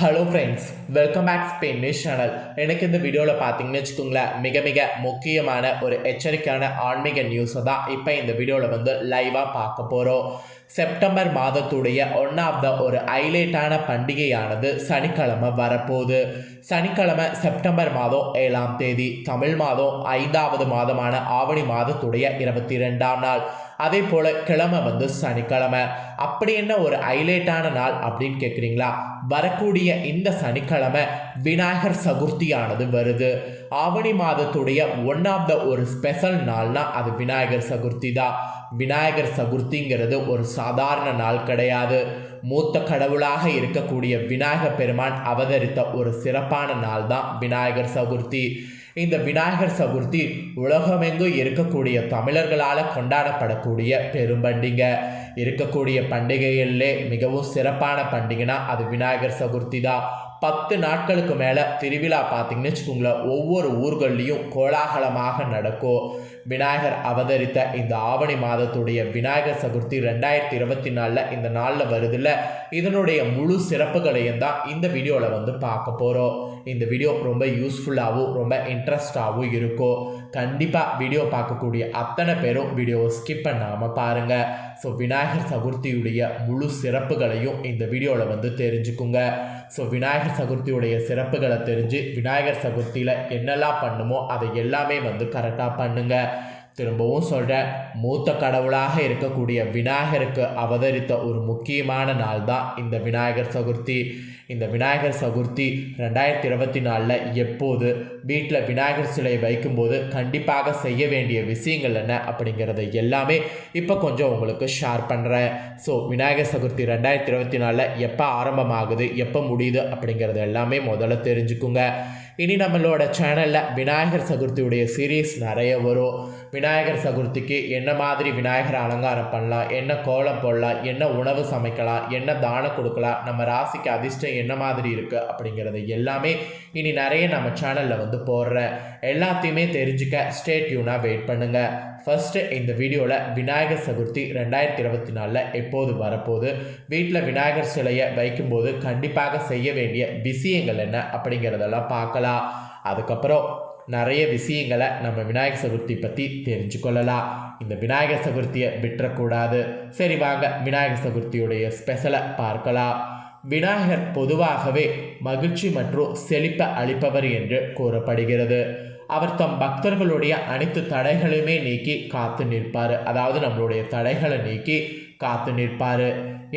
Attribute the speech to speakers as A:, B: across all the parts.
A: Hello friends welcome back Spain news channel எனக்கு இந்த வீடியோவில் பார்த்தீங்கன்னு வச்சுக்கோங்களேன் மிக மிக முக்கியமான ஒரு எச்சரிக்கையான ஆன்மீக நியூஸை தான் இப்போ இந்த வீடியோவில் வந்து லைவாக பார்க்க போகிறோம் செப்டம்பர் மாதத்துடைய ஒன் ஆஃப் த ஒரு ஹைலைட்டான பண்டிகையானது சனிக்கிழமை வரப்போகுது. சனிக்கிழமை செப்டம்பர் மாதம் ஏழாம் தேதி தமிழ் மாதம் ஐந்தாவது மாதமான ஆவணி மாதத்துடைய இருபத்தி ரெண்டாம் நாள். அதே போல் கிழமை வந்து சனிக்கிழமை. அப்படி என்ன ஒரு ஹைலைட்டான நாள் அப்படின்னு கேட்குறீங்களா வரக்கூடிய இந்த சனிக்கிழமை விநாயகர் சதுர்த்தியானது வருது. ஆவணி மாதத்துடைய ஒன் ஆஃப் த ஒரு ஸ்பெஷல் நாள்னா அது விநாயகர் சதுர்த்தி தான். விநாயகர் சதுர்த்திங்கிறது ஒரு சாதாரண நாள் கிடையாது. மூத்த கடவுளாக இருக்கக்கூடிய விநாயகர் பெருமான் அவதரித்த ஒரு சிறப்பான நாள் தான் விநாயகர் சதுர்த்தி. இந்த விநாயகர் சதுர்த்தி உலகமெங்கும் இருக்கக்கூடிய தமிழர்களால் கொண்டாடப்படக்கூடிய பெரும்பண்டிகை இருக்கக்கூடிய பண்டிகைகளிலே மிகவும் சிறப்பான பண்டிகைனா அது விநாயகர் சதுர்த்தி தான். பத்து நாட்களுக்கு மேலே திருவிழா பார்த்தீங்கன்னு வச்சுக்கோங்களேன் ஒவ்வொரு ஊர்கள்லேயும் கோலாகலமாக நடக்கும். விநாயகர் அவதரித்த இந்த ஆவணி மாதத்துடைய விநாயகர் சதுர்த்தி ரெண்டாயிரத்தி இருபத்தி நாலில் இந்த நாளில் வருதுல்ல இதனுடைய முழு சிறப்புகளையும் தான் இந்த வீடியோவில் வந்து பார்க்க போகிறோம் இந்த வீடியோ ரொம்ப யூஸ்ஃபுல்லாகவும் ரொம்ப இன்ட்ரெஸ்டாகவும் இருக்கும். கண்டிப்பாக வீடியோ பார்க்கக்கூடிய அத்தனை பேரும் வீடியோவை ஸ்கிப் பண்ணாமல் பாருங்கள் ஸோ விநாயகர் சதுர்த்தியுடைய முழு சிறப்புகளையும் இந்த வீடியோவில் வந்து தெரிஞ்சுக்குங்க. ஸோ விநாயகர் சதுர்த்தியுடைய சிறப்புகளை தெரிஞ்சு விநாயகர் சதுர்த்தியில் என்னெல்லாம் பண்ணுமோ அதை எல்லாமே வந்து கரெக்டாக பண்ணுங்கள் திரும்பவும் சொல்கிறேன் மூத்த கடவுளாக இருக்கக்கூடிய விநாயகருக்கு அவதரித்த ஒரு முக்கியமான நாள் தான் இந்த விநாயகர் சதுர்த்தி. இந்த விநாயகர் சதுர்த்தி ரெண்டாயிரத்தி இருபத்தி நாலில் எப்போது வீட்டில் விநாயகர் சிலையை வைக்கும்போது கண்டிப்பாக செய்ய வேண்டிய விஷயங்கள் என்ன அப்படிங்கிறத எல்லாமே இப்போ கொஞ்சம் உங்களுக்கு ஷேர் பண்ணுறேன் ஸோ விநாயகர் சதுர்த்தி ரெண்டாயிரத்தி இருபத்தி நாலில் எப்போ ஆரம்பமாகுது எப்போ முடியுது அப்படிங்கிறது எல்லாமே முதல்ல தெரிஞ்சுக்குங்க. இனி நம்மளோட சேனலில் விநாயகர் சதுர்த்தியுடைய சீரீஸ் நிறைய வரும். விநாயகர் சதுர்த்திக்கு என்ன மாதிரி விநாயகர் அலங்காரம் பண்ணலாம் என்ன கோலம் போடலாம் என்ன உணவு சமைக்கலாம் என்ன தானம் கொடுக்கலாம் நம்ம ராசிக்கு அதிர்ஷ்டம் என்ன மாதிரி இருக்குது அப்படிங்கிறது எல்லாமே இனி நிறைய நம்ம சேனலில் வந்து போடுறேன். எல்லாத்தையுமே தெரிஞ்சுக்க ஸ்டேட்யூனாக வெயிட் பண்ணுங்கள் ஃபஸ்ட்டு இந்த வீடியோவில் விநாயகர் சதுர்த்தி ரெண்டாயிரத்தி இருபத்தி நாலில் எப்போது வரப்போகுது? வீட்டில் விநாயகர் சிலையை வைக்கும்போது கண்டிப்பாக செய்ய வேண்டிய விஷயங்கள் என்ன அப்படிங்கிறதெல்லாம் பார்க்கலாம். அதுக்கப்புறம் நிறைய விஷயங்களை நம்ம விநாயகர் சதுர்த்தி பற்றி தெரிஞ்சுக்கொள்ளலாம். இந்த விநாயகர் சதுர்த்தியை விட்டுறக்கூடாது. சரி வாங்க விநாயகர் சதுர்த்தியுடைய ஸ்பெஷலை பார்க்கலாம். விநாயகர் பொதுவாகவே மகிழ்ச்சி மற்றும் செழிப்பை அளிப்பவர் என்று கூறப்படுகிறது. அவர் தம் பக்தர்களுடைய அனைத்து தடைகளையுமே நீக்கி காத்து நிற்பார். அதாவது நம்மளுடைய தடைகளை நீக்கி காத்து நிற்பார்.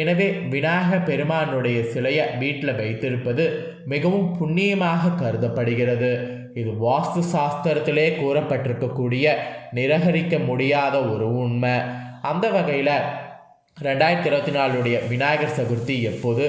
A: எனவே விநாயக பெருமானுடைய சிலையை வீட்டில் வைத்திருப்பது மிகவும் புண்ணியமாக கருதப்படுகிறது. இது வாஸ்து சாஸ்திரத்திலே கூறப்பட்டிருக்கக்கூடிய நிராகரிக்க முடியாத ஒரு உண்மை. அந்த வகையில் ரெண்டாயிரத்தி இருபத்தி நாலுடைய விநாயகர் சதுர்த்தி எப்போது?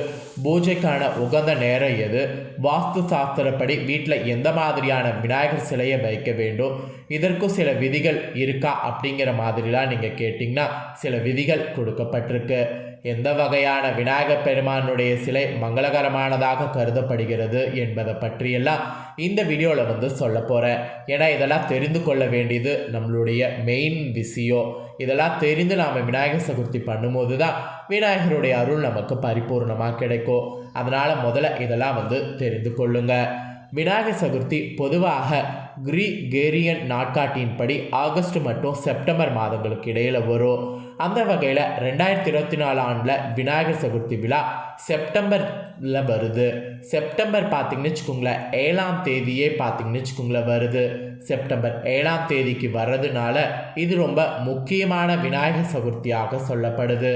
A: பூஜைக்கான உகந்த நேரம் எது? வாஸ்து சாஸ்திரப்படி வீட்டில் எந்த மாதிரியான விநாயகர் சிலையை வைக்க வேண்டும்? இதற்கும் சில விதிகள் இருக்கா அப்படிங்கிற மாதிரிலாம் நீங்கள் கேட்டிங்கன்னா சில விதிகள் கொடுக்கப்பட்டிருக்கு. எந்த வகையான விநாயகர் பெருமானுடைய சிலை மங்களகரமானதாக கருதப்படுகிறது என்பதை பற்றியெல்லாம் இந்த வீடியோவில் வந்து சொல்ல போகிறேன் ஏன்னா இதெல்லாம் தெரிந்து கொள்ள வேண்டியது நம்மளுடைய மெயின் விஷயம். இதெல்லாம் தெரிந்து நாம் விநாயகர் சதுர்த்தி பண்ணும்போது தான் விநாயகருடைய அருள் நமக்கு பரிபூர்ணமாக கிடைக்கும். அதனால் முதல்ல இதெல்லாம் வந்து தெரிந்து கொள்ளுங்கள் விநாயகர் சதுர்த்தி பொதுவாக கிரிகேரியன் நாட்காட்டியின்படி ஆகஸ்ட் மற்றும் செப்டம்பர் மாதங்களுக்கு இடையில் வரும். அந்த வகையில் ரெண்டாயிரத்தி இருபத்தி நாலு ஆண்டில் விநாயகர் சதுர்த்தி விழா செப்டம்பரில் வருது. செப்டம்பர் பார்த்திங்கன்னு வச்சுக்கோங்களேன் ஏழாம் தேதியே பார்த்திங்கன்னு வச்சுக்கோங்களேன் வருது. செப்டம்பர் ஏழாம் தேதிக்கு வர்றதுனால இது ரொம்ப முக்கியமான விநாயகர் சதுர்த்தியாக சொல்லப்படுது.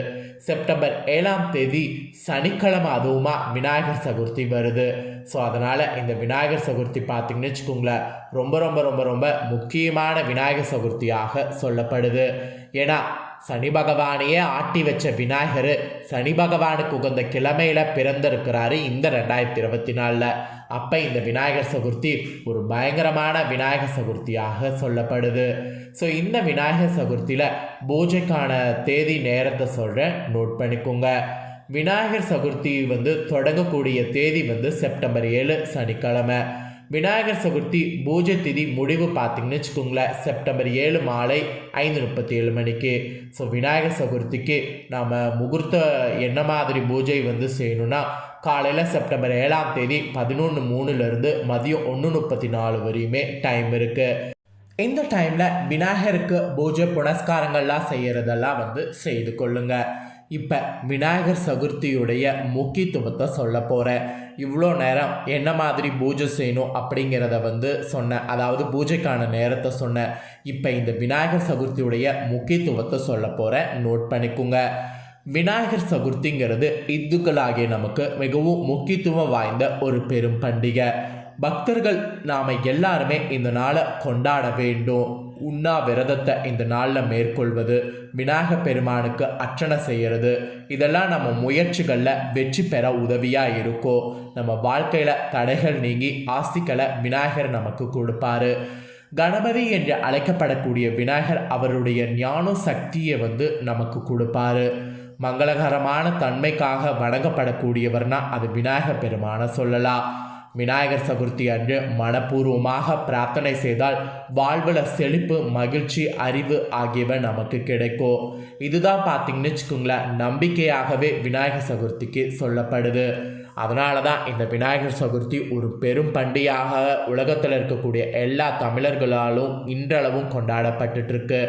A: செப்டம்பர் ஏழாம் தேதி சனிக்கிழமை அதுவுமா விநாயகர் சதுர்த்தி வருது. ஸோ அதனால் இந்த விநாயகர் சதுர்த்தி பார்த்திங்கன்னு வச்சுக்கோங்களேன் ரொம்ப ரொம்ப ரொம்ப ரொம்ப முக்கியமான விநாயகர் சதுர்த்தியாக சொல்லப்படுது. ஏன்னா சனி பகவானையே ஆட்டி வச்ச விநாயகர் சனி பகவானுக்கு உகந்த கிழமையில் பிறந்திருக்கிறாரு இந்த ரெண்டாயிரத்தி இருபத்தி நாலில். அப்போ இந்த விநாயகர் சதுர்த்தி ஒரு பயங்கரமான விநாயகர் சதுர்த்தியாக சொல்லப்படுது. ஸோ இந்த விநாயகர் சதுர்த்தியில் பூஜைக்கான தேதி நேரத்தை சொல்கிறேன் நோட் பண்ணிக்கோங்க. விநாயகர் சதுர்த்தி வந்து தொடங்கக்கூடிய தேதி வந்து செப்டம்பர் ஏழு சனிக்கிழமை. விநாயகர் சதுர்த்தி பூஜை திதி முடிவு பார்த்தீங்கன்னு வச்சுக்கோங்களேன் செப்டம்பர் ஏழு மாலை ஐந்து முப்பத்தி ஏழு மணிக்கு. ஸோ விநாயகர் சதுர்த்திக்கு நாம் முகூர்த்த என்ன மாதிரி பூஜை வந்து செய்யணும்னா காலையில் செப்டம்பர் ஏழாம் தேதி பதினொன்று மூணுலேருந்து மதியம் ஒன்று முப்பத்தி நாலு வரையுமே டைம் இருக்குது இந்த டைமில் விநாயகருக்கு பூஜை புனஸ்காரங்கள்லாம் செய்கிறதெல்லாம் வந்து செய்து கொள்ளுங்க. இப்போ விநாயகர் சதுர்த்தியுடைய முக்கியத்துவத்தை சொல்ல போகிறேன் இவ்வளோ நேரம் என்ன மாதிரி பூஜை செய்யணும் அப்படிங்கிறத வந்து சொன்னேன் அதாவது பூஜைக்கான நேரத்தை சொன்னேன் இப்போ இந்த விநாயகர் சதுர்த்தியுடைய முக்கியத்துவத்தை சொல்ல போகிறேன் நோட் பண்ணிக்கோங்க. விநாயகர் சதுர்த்திங்கிறது இந்துக்களாகிய நமக்கு மிகவும் முக்கியத்துவம் வாய்ந்த ஒரு பெரும் பண்டிகை. பக்தர்கள் நாம் எல்லாருமே இந்த நாளை கொண்டாட வேண்டும். உண்ணா விரதத்தை இந்த நாளில் மேற்கொள்வது விநாயக பெருமானுக்கு அர்ச்சனை செய்கிறது இதெல்லாம் நம்ம முயற்சிகளில் வெற்றி பெற உதவியாக இருக்கும் நம்ம வாழ்க்கையில் தடைகள் நீங்கி ஆஸ்திகளை விநாயகர் நமக்கு கொடுப்பாரு. கணபதி என்று அழைக்கப்படக்கூடிய விநாயகர் அவருடைய ஞான சக்தியை வந்து நமக்கு கொடுப்பாரு. மங்களகரமான தன்மைக்காக வணங்கப்படக்கூடியவர்னா அது விநாயகர் பெருமான சொல்லலாம். விநாயகர் சதுர்த்தி அன்று மனப்பூர்வமாக பிரார்த்தனை செய்தால் வாழ்வில் செழிப்பு மகிழ்ச்சி அறிவு ஆகியவை நமக்கு கிடைக்கும். இதுதான் பார்த்தீங்கன்னு வச்சுக்கோங்களேன் நம்பிக்கையாகவே விநாயகர் சதுர்த்திக்கு சொல்லப்படுது. அதனால தான் இந்த விநாயகர் சதுர்த்தி ஒரு பெரும் பண்டிகையாக உலகத்தில் இருக்கக்கூடிய எல்லா தமிழர்களாலும் இன்றளவும் கொண்டாடப்பட்டுருக்கு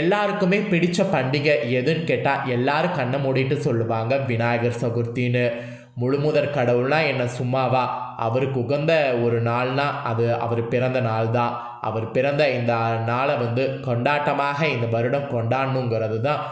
A: எல்லாருக்குமே பிடித்த பண்டிகை எதுன்னு கேட்டால் எல்லாரும் கண்ணை மூடிட்டு சொல்லுவாங்க விநாயகர் சதுர்த்தின்னு. முழுமுதற் கடவுள்னா என்ன சும்மாவா? அவருக்கு உகந்த ஒரு நாள்னா அது அவர் பிறந்த நாள் தான் அவர் பிறந்த இந்த நாளை வந்து கொண்டாட்டமாக இந்த வருடம் கொண்டாடணுங்கிறது தான்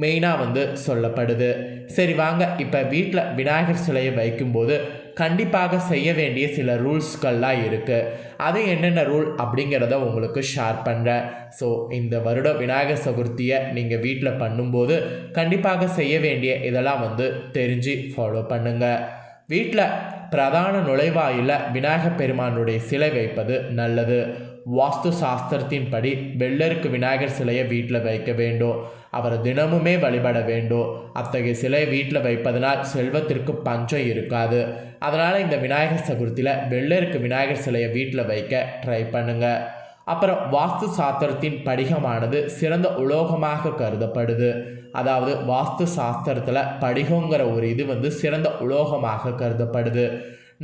A: மெயினாக வந்து சொல்லப்படுது. சரி வாங்க இப்போ வீட்டில் விநாயகர் சிலையை வைக்கும்போது கண்டிப்பாக செய்ய வேண்டிய சில ரூல்ஸ்கள்லாம் இருக்குது அது என்னென்ன ரூல் அப்படிங்கிறத உங்களுக்கு ஷேர் பண்ணுறேன் ஸோ இந்த வருடம் விநாயகர் சதுர்த்தியை நீங்கள் வீட்டில் பண்ணும்போது கண்டிப்பாக செய்ய வேண்டிய இதெல்லாம் வந்து தெரிஞ்சு ஃபாலோ பண்ணுங்கள் வீட்டில் பிரதான நுழைவாயில விநாயகர் பெருமானுடைய சிலை வைப்பது நல்லது. வாஸ்து சாஸ்திரத்தின்படி வெள்ளருக்கு விநாயகர் சிலையை வீட்டில் வைக்க வேண்டும். அவரை தினமுமே வழிபட வேண்டும். அத்தகைய சிலையை வீட்டில் வைப்பதனால் செல்வத்திற்கு பஞ்சம் இருக்காது. அதனால் இந்த விநாயகர் சதுர்த்தியில் வெள்ளருக்கு விநாயகர் சிலையை வீட்டில் வைக்க ட்ரை பண்ணுங்கள் அப்புறம் வாஸ்து சாஸ்திரத்தின் படிகமானது சிறந்த உலோகமாக கருதப்படுது. அதாவது வாஸ்து சாஸ்திரத்தில் படிகங்கிற ஒரு இது வந்து சிறந்த உலோகமாக கருதப்படுது.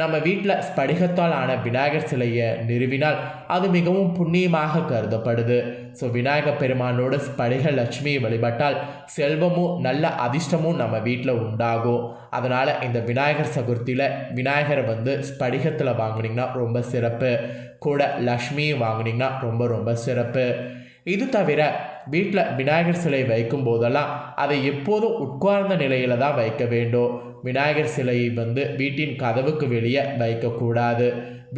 A: நம்ம வீட்டில் ஸ்படிகத்தால் ஆன விநாயகர் சிலையை நிறுவினால் அது மிகவும் புண்ணியமாக கருதப்படுது. ஸோ விநாயகர் பெருமானோட ஸ்படிக லட்சுமியை வழிபட்டால் செல்வமும் நல்ல அதிர்ஷ்டமும் நம்ம வீட்டில் உண்டாகும். அதனால் இந்த விநாயகர் சதுர்த்தியில் விநாயகரை வந்து ஸ்படிகத்தில் வாங்கினீங்கன்னா ரொம்ப சிறப்பு. கூட லக்ஷ்மியும் வாங்கினீங்கன்னா ரொம்ப ரொம்ப சிறப்பு. இது தவிர வீட்டில் விநாயகர் சிலை வைக்கும் போதெல்லாம் அதை எப்போதும் உட்கார்ந்த நிலையில் தான் வைக்க வேண்டும். விநாயகர் சிலையை வந்து வீட்டின் கதவுக்கு வெளியே வைக்கக்கூடாது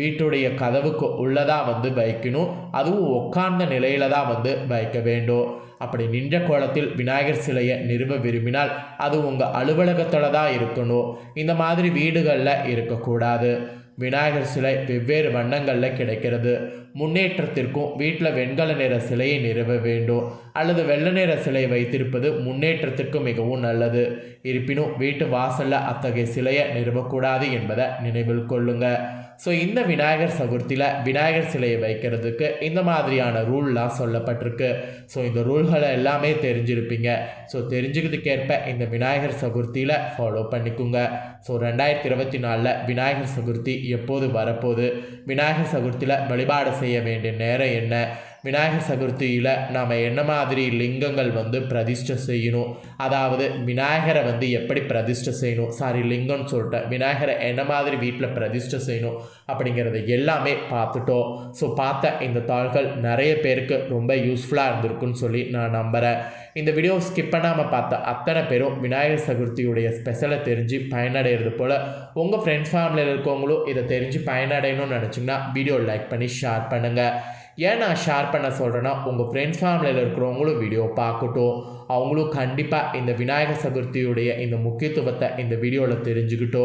A: வீட்டுடைய கதவுக்கு உள்ளதாக வந்து வைக்கணும். அதுவும் உட்கார்ந்த நிலையில் தான் வந்து வைக்க வேண்டும். அப்படி நின்ற கோலத்தில் விநாயகர் சிலையை நிறுவ விரும்பினால் அது உங்கள் அலுவலகத்தில் தான் இருக்கணும். இந்த மாதிரி வீடுகளில் இருக்கக்கூடாது. விநாயகர் சிலை வெவ்வேறு வண்ணங்களில் கிடைக்கிறது. முன்னேற்றத்திற்கும் வீட்டில் வெண்கல நிற சிலையை நிறுவ வேண்டும். அல்லது வெள்ளை நிற சிலை வைத்திருப்பது முன்னேற்றத்திற்கு மிகவும் நல்லது. இருப்பினும் வீட்டு வாசலில் அத்தகைய சிலையை நிறுவக்கூடாது என்பதை நினைவில் கொள்ளுங்கள் ஸோ இந்த விநாயகர் சதுர்த்தியில் விநாயகர் சிலையை வைக்கிறதுக்கு இந்த மாதிரியான ரூல்லாம் சொல்லப்பட்டிருக்கு. ஸோ இந்த ரூல்களை எல்லாமே தெரிஞ்சிருப்பீங்க. ஸோ தெரிஞ்சுக்கிறதுக்கேற்ப இந்த விநாயகர் சதுர்த்தியில் ஃபாலோ பண்ணிக்கோங்க. ஸோ ரெண்டாயிரத்தி இருபத்தி நாலில் விநாயகர் சதுர்த்தி எப்போது வரப்போகுது? விநாயகர் சதுர்த்தியில் வழிபாடு செய்ய வேண்டிய நேரம் என்ன? விநாயகர் சதுர்த்தியில் நாம் என்ன மாதிரி லிங்கங்கள் வந்து பிரதிஷ்டை செய்யணும்? அதாவது விநாயகரை வந்து எப்படி பிரதிஷ்டை செய்யணும்? சாரி லிங்கம்னு சொல்லிட்டேன். விநாயகரை என்ன மாதிரி வீட்டில் பிரதிஷ்டை செய்யணும்? அப்படிங்கிறத எல்லாமே பார்த்துட்டோம். ஸோ பார்த்த இந்த தாள்கள் நிறைய பேருக்கு ரொம்ப யூஸ்ஃபுல்லாக இருந்திருக்குன்னு சொல்லி நான் நம்புகிறேன் இந்த வீடியோ ஸ்கிப் பண்ணாமல் பார்த்த அத்தனை பேரும் விநாயகர் சதுர்த்தியுடைய ஸ்பெஷலை தெரிஞ்சு பயனடைகிறது போல் உங்கள் ஃப்ரெண்ட்ஸ் ஃபேமிலியில் இருக்கவங்களும் இதை தெரிஞ்சு பயனடையணும்னு நினச்சிங்கன்னா வீடியோ லைக் பண்ணி ஷேர் பண்ணுங்கள் ஏன் நான் ஷேர் பண்ண சொல்கிறேன்னா உங்கள் ஃப்ரெண்ட்ஸ் ஃபேமிலியில் இருக்கிறவங்களும் வீடியோ பார்க்கட்டும். அவங்களும் கண்டிப்பாக இந்த விநாயகர் சதுர்த்தியுடைய இந்த முக்கியத்துவத்தை இந்த வீடியோவில் தெரிஞ்சுக்கிட்டோ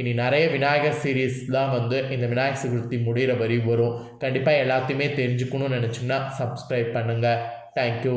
A: இனி நிறைய விநாயகர் சீரீஸ் தான் வந்து இந்த விநாயகர் சதுர்த்தி முடிகிற வரி வரும். கண்டிப்பாக எல்லாத்தையுமே தெரிஞ்சுக்கணும்னு நினச்சிங்கன்னா சப்ஸ்கிரைப் பண்ணுங்கள் தேங்க்யூ